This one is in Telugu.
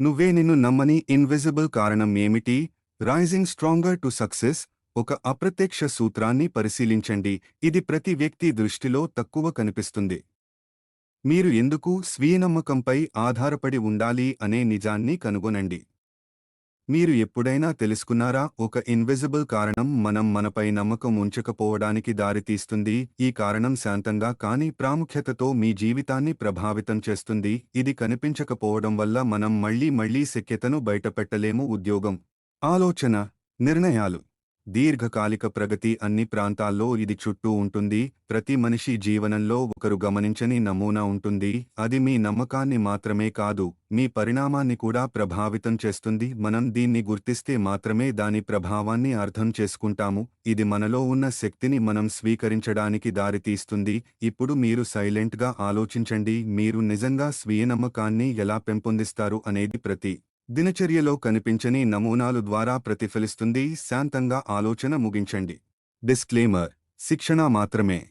నువ్వే నిన్ను నమ్మని ఇన్విజిబుల్ కారణం ఏమిటి? రైజింగ్ స్ట్రాంగర్ టు సక్సెస్ ఒక అప్రత్యక్ష సూత్రాన్ని పరిశీలించండి. ఇది ప్రతి వ్యక్తి దృష్టిలో తక్కువ కనిపిస్తుంది. మీరు ఎందుకు స్వీయనమ్మకంపై ఆధారపడి ఉండాలి అనే నిజాన్ని కనుగొనండి. మీరు ఎప్పుడైనా తెలుసుకున్నారా ఒక ఇన్విజిబుల్ కారణం మనం మనపై నమ్మకం ఉంచకపోవడానికి దారితీస్తుంది ఈ కారణం శాంతంగా కానీ ప్రాముఖ్యతతో మీ జీవితాన్ని ప్రభావితం చేస్తుంది ఇది కనిపించకపోవడం వల్ల మనం మళ్ళీ మళ్ళీ శక్యతను బయటపెట్టలేము. ఉద్యోగం ఆలోచన నిర్ణయాలు. దీర్ఘకాలిక ప్రగతి అన్ని ప్రాంతాల్లో ఇది చుట్టూ ఉంటుంది. ప్రతి మనిషి జీవనంలో ఒకరు గమనించని నమూనా ఉంటుంది. అది మీ నమ్మకాన్ని మాత్రమే కాదు మీ పరిణామాన్ని కూడా ప్రభావితం చేస్తుంది. మనం దీన్ని గుర్తిస్తే మాత్రమే దాని ప్రభావాన్ని అర్థం చేసుకుంటాము. ఇది మనలో ఉన్న శక్తిని మనం స్వీకరించడానికి దారితీస్తుంది. ఇప్పుడు మీరు సైలెంట్గా ఆలోచించండి. మీరు నిజంగా స్వీయ నమ్మకాన్ని ఎలా పెంపొందిస్తారు అనేది ప్రతి దినచర్యలో కనిపించని నమూనాలు ద్వారా ప్రతిఫలిస్తుంది శాంతంగా ఆలోచన ముగించండి. డిస్క్లేమర్ శిక్షణ మాత్రమే.